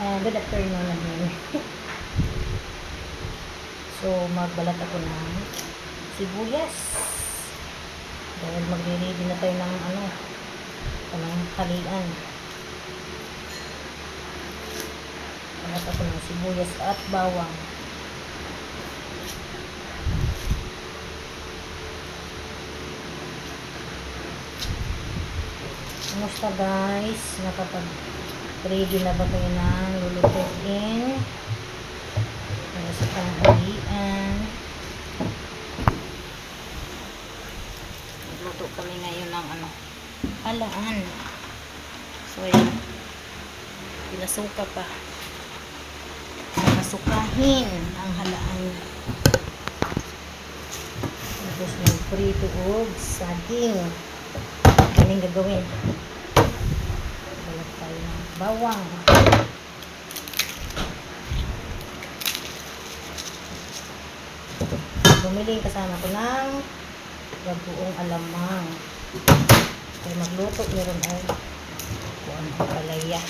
Uh, good afternoon again. so, magbalat ako ng sibuyas. Dahil magre-ready na tayo ng ano, ng halian. Balat ako ng sibuyas at bawang. Kumusta guys? Nakapag ready na ba kayo ng lulutuin? Para sa tanghalian. Luto kami ngayon ng ano, halaan. So, ayan. Pinasuka pa. Nakasukahin ang halaan. Tapos may prito o saging. Anong gagawin? Bawang. Bumili kasama ko ng bagoong alamang. Kaya magluto, meron ay ang palaya.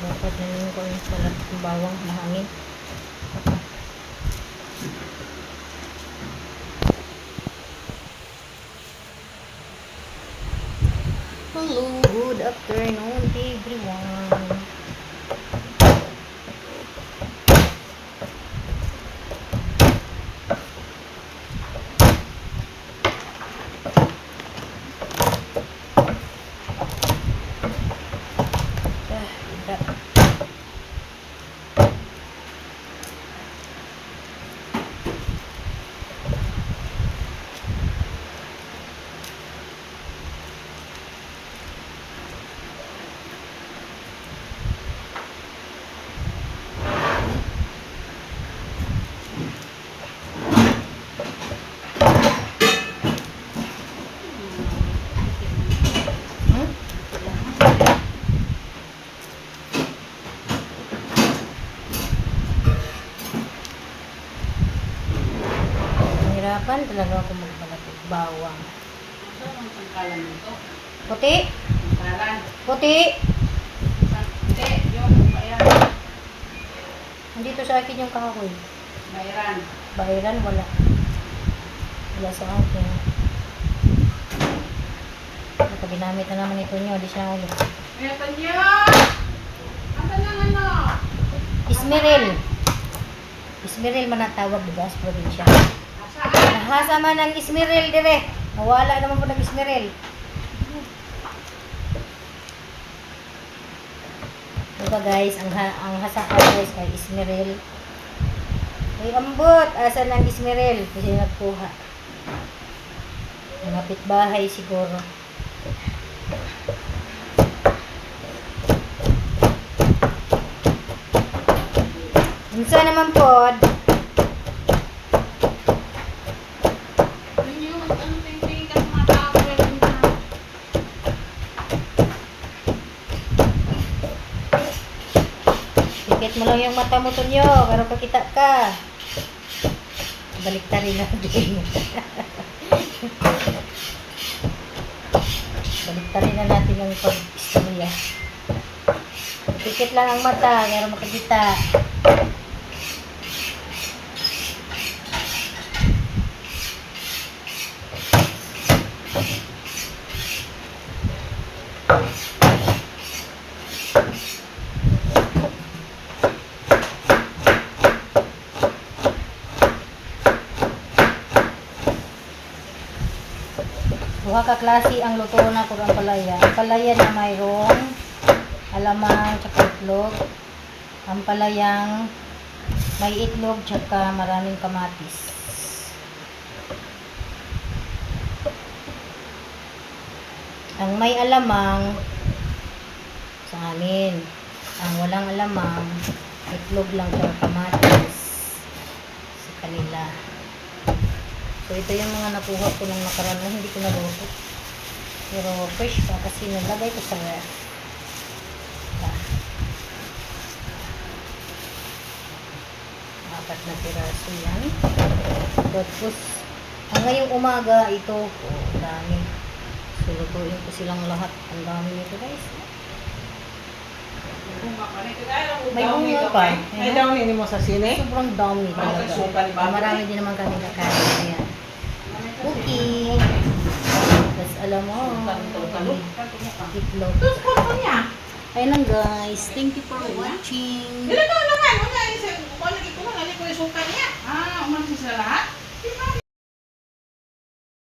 Dapat na yun ko yung balat ng bawang mahangin. Hello, good afternoon everyone. Nahirapan talaga ako magbalat ng bawang. Ito ang pangkalan nito. Puti? Pangkalan. Puti! Hindi, yung bayan. Nandito sa akin yung kahoy. Bayaran. Bayaran, wala. Wala sa akin. Ito, ginamit na naman ito nyo. Di siya ulit. Ito niyo! Asan ang ano? Ismeril. Ismeril man ang tawag, di ba? Sa probinsya. Nahasa man ang Ismeril, dire. Nawala naman po ng Ismeril. Diba guys, ang, ha ang hasaan guys ay Ismeril. Uy, ambot! Asan ang Ismeril? Kasi nagkuha. Mga bahay siguro. Unsa naman pod? Yun yung ano tingting ka mga tao. meron na. Pikit mo lang yung mata mo tunyo, para pakita ka. Balik rin natin. Balik rin na natin yung pag-istorya. Pikit lang ang mata, para makakita. Duha ka klase ang luto na kung ang palaya. Ang palaya na mayroong alamang tsaka itlog. Ang palayang may itlog tsaka maraming kamatis. Ang may alamang sa amin. Ang walang alamang, itlog lang tsaka kamatis sa kanila. So, ito yung mga nakuha ko nung nakaraan na hindi ko naluto. Pero fresh pa kasi nilagay ko sa. Yan. Apat na piraso yan. Tapos, ang ngayong umaga, ito, oh, dami. So, lutuin ko silang lahat. Ang dami nito guys. May bunga pa. May daw nini mo sa sine? Sobrang dami talaga. Ni. Marami din naman kami kakain. Ayan. Cookie. Tapos alam mo, itlog. Ayun lang guys. Thank you for watching. Ka naman, wala isa, wala ko na, wala ko yung suka niya. Ah, umalis sa lahat? Di ba?